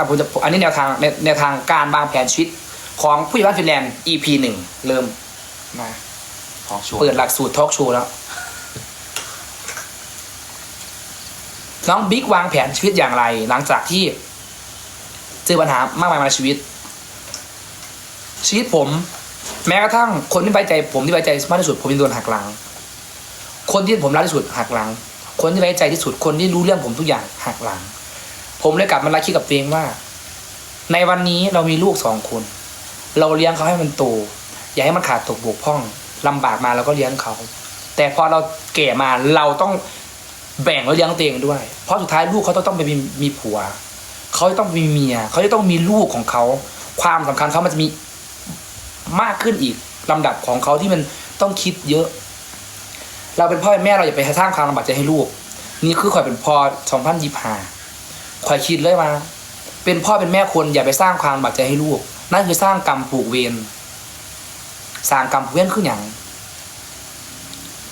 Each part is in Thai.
อะผมจะอันนี้แนวทางแนวแนวทางการวางแผนชีวิตของผู้ใหญ่บ้านฟินแลนด์ EP หนึ่งเริ่มมาทองชัวร์เปิดหลักสูตรทอล์กโชว์แล้ว น้องบิ๊กวางแผนชีวิตอย่างไร หลังจากที่เจอปัญหามากมายในชีวิต ชีวิตผม แม้กระทั่งคนที่ไว้ใจ ผมที่ไว้ใจมากที่สุด ผมยังโดนหักหลัง คนที่ผมรักที่สุดหักหลัง คนที่ไว้ใจที่สุดคนที่รู้เรื่องผมทุกอย่างหักหลัง ผมเลยกลับมาลักคิดกับตัวเองว่า ในวันนี้เรามีลูกสองคน เราเลี้ยงเขาให้มันโตอย่าให้มันขาดตกบกพร่องลำบากมาเราก็เลี้ยงเขา แต่พอเราแก่มาเราต้องแบ่งแล้วเลี้ยงตัวเองด้วย เพราะสุดท้ายลูกเขาต้องต้องไปมีมีผัว เขาจะต้องมีเมีย เขาจะต้องมีลูกของเขา ความสำคัญเขามันจะมีมากขึ้นอีกลำดับของเขาที่มันต้องคิดเยอะ เราเป็นพ่อเป็นแม่เราอย่าไปสร้างความลำบากใจให้ลูก นี่คือข่อยเป็นพ่อสองพันยี่ห้า ข่อยคิดเลยว่า เป็นพ่อเป็นแม่คนอย่าไปสร้างความบากใจให้ลูก นั่นคือสร้างกรรมผูกเวรสร้างกรรมผูกเวรคืออย่าง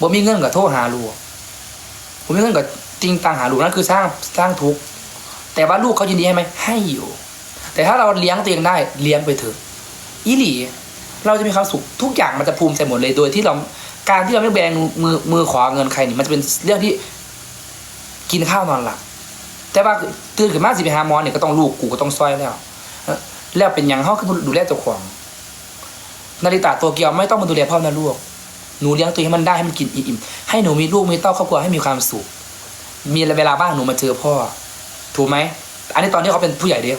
บ่มีเงินกับโทษหาลูกบ่มีเงินกับจริงตังหาลูกนั่นคือสร้างสร้างทุกข์แต่ว่าลูกเขายินดีให้ไหมให้อยู่ แต่ถ้าเราเลี้ยงตัวเองได้เลี้ยงไปเถอะอีหลีเราจะมีความสุขทุกอย่างมันจะภูมิใจหมดเลยโดยที่เราการที่เราไม่แบงมือมือขอเงินใครนี่มันจะเป็นเรื่องที่กินข้าวนอนหลับ แต่ว่าตื่นขึ้นมาสิไปหาหมอเนี่ยก็ต้องลูกกูก็ต้องซอยแล้ว แล้วเป็นอย่างเขาคือดูแลเจ้าของนาฬิตาตัวเกียวไม่ต้องมาดูแลพ่อนะลูกหนูเลี้ยงตัวให้มันได้ให้มันกินอิ่มให้หนูมีลูกมีเต้าครอบครัวให้มีความสุข มีเวลาบ้างหนูมาเจอพ่อ ถูกไหมอันนี้ตอนที่เขาเป็นผู้ใหญ่เดียว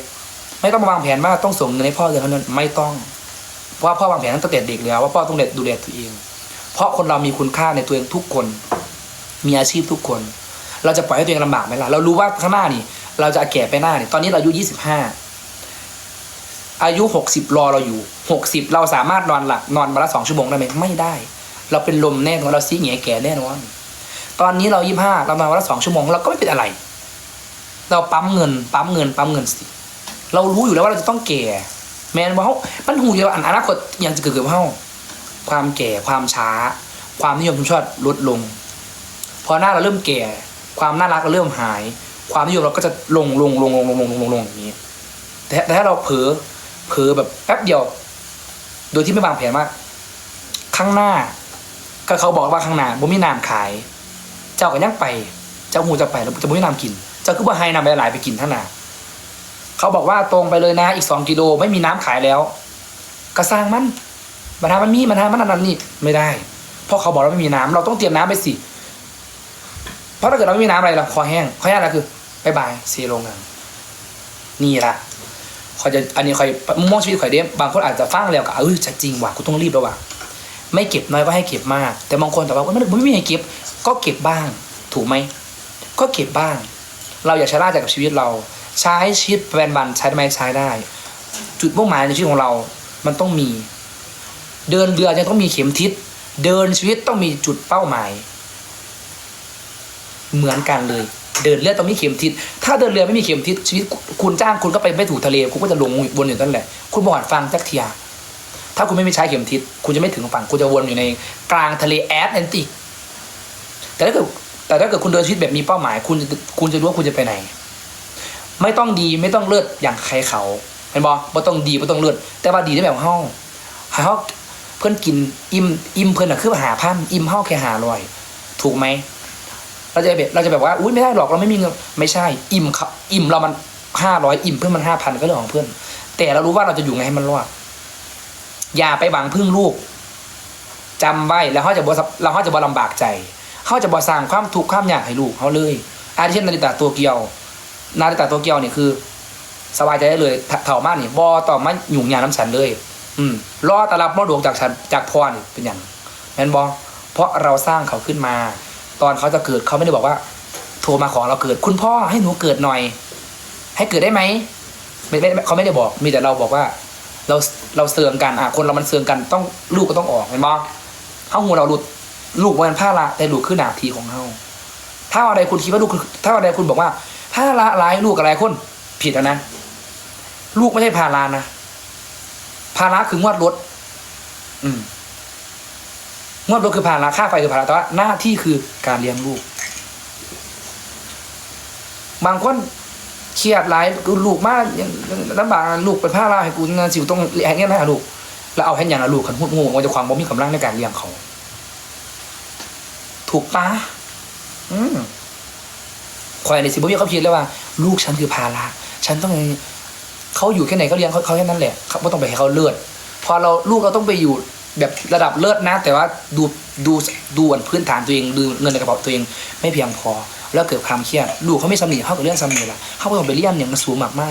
ไม่ต้องมาวางแผนว่าต้องส่งเงินให้พ่อเดือนเท่านั้นไม่ต้อง เพราะว่าพ่อวางแผนตั้งแต่เด็กแล้วว่าพ่อต้องดูแลตัวเอง เพราะคนเรามีคุณค่าในตัวเองทุกคน มีอาชีพทุกคน เราจะปล่อยให้ตัวเองลำบากไหมล่ะ เรารู้ว่าข้างหน้านี่ เราจะแก่ไปหน้านี่ตอนนี้เราอายุยี่สิบห้าอายุหกสิบรอเราอยู่หกสิบเราสามารถนอนหลับนอนวันละสองชั่วโมงได้ไหมไม่ได้ เราเป็นลมแน่นอนเราซีเหงียแก่แน่นอนตอนนี้เรายี่ห้าเรานอนวันละสองชั่วโมงเราก็ไม่เป็นอะไร เราปั๊มเงินปั๊มเงินปั๊มเงินสิเรารู้อยู่แล้วว่าเราจะต้องแก่ แมนว่าเขามันหูอยู่แล้วาอนาคตยังจะเกิดกับเขาความแก่ความช้า ความนิยมชมชอบลดลง พอหน้าเราเริ่มแก่ ความน่ารักเราเริ่มหาย ความนิยมเราก็จะลงลงลงลงลงลงลงลงลงอย่างนี้ แต่แต่ถ้าเราเผลอเผลอแบบแป๊บเดียว โดยที่ไม่วางแผนว่าข้างหน้า ก็เขาบอกว่าข้างหน้าบ่มีน้ำขาย เจ้าก็ยังไป เจ้าหูจะไปแล้วจะบ่มีน้ำกิน เจ้าคือว่าให้น้ำหลายไปกินท่านน่ะเขาบอกว่าตรงไปเลยนะอีกสองกิโลไม่มีน้ำขายแล้ว ก็สร้างมันบรรทามันมีบรรทามันอันนั้นนี่ไม่ได้เพราะเขาบอกว่าไม่มีน้ำเราต้องเตรียมน้ำไปสิ เพราะถ้าเกิดเราไม่มีน้ำอะไรเราคอแห้งคอแห้งอะไรคือบายบายซีโรงงานนี่ละคอยจะอันนี้คอยมุมมองชีวิตคอยเด้บางคนอาจจะฟังแล้วก็เออจะจริงว่ะกูต้องรีบแล้วว่ะไม่เก็บน้อยก็ให้เก็บมาก แต่บางคนแต่ว่าไม่ไม่มีให้เก็บ ก็เก็บบ้าง ถูกไหมก็เก็บบ้าง เราอย่าชะล่าใจกับชีวิตเรา ใช้ชีวิตแบนบันใช้ได้ไหมใช้ได้ จุดมุ่งหมายในชีวิตของเรา มันต้องมี เดินเรือยังต้องมีเข็มทิศเดินชีวิตต้องมีจุดเป้าหมาย เหมือนกันเลย เดินเรือต้องมีเข็มทิศถ้าเดินเรือไม่มีเข็มทิศชีวิตคุณจ้างคุณก็ไปไม่ถูกทะเลคุณก็จะลงวนอยู่นั่นแหละ คุณบอดฟังจักเทีย ถ้าคุณไม่มีใช้เข็มทิศคุณจะไม่ถึงฝั่งคุณจะวนอยู่ในกลางทะเลแอตแลนติก แต่ถ้าเกิดแต่ถ้าเกิดคุณเดินชีวิตแบบมีเป้าหมาย คุณจะคุณจะรู้ว่าคุณจะไปไหน ไม่ต้องดีไม่ต้องเลิศอย่างใครเขาเห็นบอไม่ต้องดีไม่ต้องเลิศแต่ว่าดีได้แบบเฮาหาเฮาเพื่อนกินอิ่มอิ่มเพื่อนอะคือหาพันอิ่มเฮาแค่หาลอย ถูกไหม เราจะแบบเราจะแบบว่าอุ้ยไม่ได้หรอกเราไม่มีเงินไม่ใช่อิ่มเขาอิ่มเรามันห้าร้อยอิ่มเพื่อนมันห้าพันก็เรื่องของเพื่อน แต่เรารู้ว่าเราจะอยู่ไงให้มันรอดอย่าไปหวังพึ่งลูกจำไว้แล้วเขาจะบ่เราเขาจะบ่ลำบากใจเขาจะบ่สร้างความทุกข์ความยากให้ลูกเขาเลยอาทิเช่นนาฬิตาตัวเกียว นาฬิตาตัวเกียวเนี่ยคือ สบายใจได้เลยเถ่ามากนี่บอต่อมาหยุ่งยาน้ำฉันเลย อืมรอตารับมรดกจากฉันจากพ่อนี่เป็นอย่างแมนบอเพราะเราสร้างเขาขึ้นมา ตอนเขาจะเกิดเขาไม่ได้บอกว่า โทรมาขอเราเกิด คุณพ่อให้หนูเกิดหน่อย ให้เกิดได้ไหมไม่ไม่เขาไม่ได้บอก มีแต่เราบอกว่า เราเราเสื่อมกันอะคนเรามันเสื่อมกันต้องลูกก็ต้องออกเห็นบอเขาหูเราหลุดลูกมันผ้าละแต่ลูกคือหนาทีของเขาถ้าอะไรคุณคิดว่าลูกถ้าอะไรคุณบอกว่าถ้าละร้ายลูกอะไรคนผิดแล้วนะลูกไม่ใช่ภาระนะภาระคืองวดรถ อืม งวดรถคือภาระค่าไฟคือภาระแต่ว่าหน้าที่คือการเลี้ยงลูก บางคนเครียดร้ายกูลูกมากลำบากลูกเป็นผ้าลาให้กูงานสิวต้องแหงเงี้ยนะลูกแล้วเอาแค่อย่างลูกขันหุดงูว่าจะความบ่มีกำลังในการเลี้ยงเขา ถูกปะอืมคอยในสิบ่มีเขาคิดเลยว่า ลูกฉันคือภาระฉันต้องเขาอยู่แค่ไหนก็เลี้ยงเขาเขาแค่นั้นแหละเขาไม่ต้องไปให้เขาเลือด พอเราลูกเราต้องไปอยู่ แบบระดับเลิศนะ แต่ว่าดูดูดูอันพื้นฐานตัวเองดูเงินในกระเป๋าตัวเอง ไม่เพียงพอ แล้วเกิดความเครียดลูกเขาไม่สำเนีเข้ากับเรื่องสำเนีละเข้าก็ต้องไปเรียนอย่างมันสูงมากไม่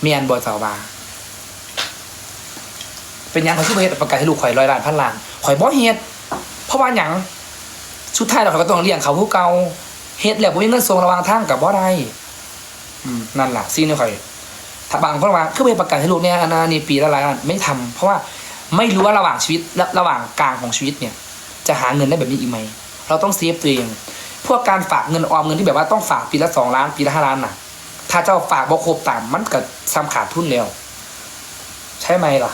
เมียนบอยเจ้าบาเป็นยังเขาชื่อประเทศประกาศให้ลูกข่อยร้อยล้านพันล้านข่อยบ่เฮ็ดเพราะว่าหยังสุดท้ายเราข่อยก็ต้องเลี้ยงเขาผู้เก่าเฮ็ดแล้วบ่มีเงินส่งระวางทางกับบ่ได้นั่นล่ะสิ่งที่ข่อยถ้าบางเพราะว่าคือไปประกาศให้ลูกเนี่ยอนานี่ปีละหลายล้านไม่ทำเพราะว่า ไม่รู้ว่าระหว่างชีวิตและระหว่างกลางของชีวิตเนี่ย จะหาเงินได้แบบนี้อีกไหม เราต้องเซฟตัวเอง พวกการฝากเงินออมเงินที่แบบว่าต้องฝากปีละสองล้านปีละห้าล้านน่ะ ถ้าเจ้าฝากบ่ครบตามมันก็ซ้ำขาดทุนแล้วใช่ไหมล่ะ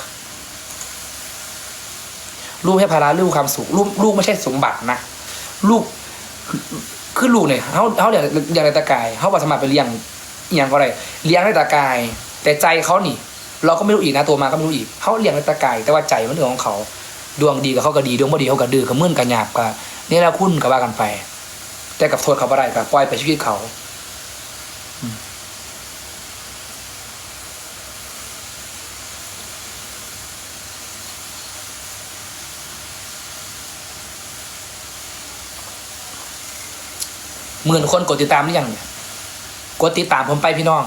ลูกให้ภาระลูกความสุขลูกลูกไม่ใช่สมบัตินะลูกคือลูกเนี่ยเขาเขาอย่างอย่างในตะกายเขาบอกสมัครไปเลี้ยงอย่างก็ได้เลี้ยงในตะกาย แต่ใจเขานี่ เราก็ไม่รู้อีกนะตัวมาก็ไม่รู้อีกเขาเลี้ยงในตะกายแต่ว่าใจมันเรื่องของเขา ดวงดีกับเขาก็ดีดวงไม่ดีเขาก็ดื้อกับมื่นกับหยาบกับนี่แล้วคุณกับว่ากันไป แต่กับโทษเขาไม่ได้กับปล่อยไปชีวิตเขาหมื่นคนกดติดตามหรือยังเนี่ยกดติดตามผมไปพี่น้อง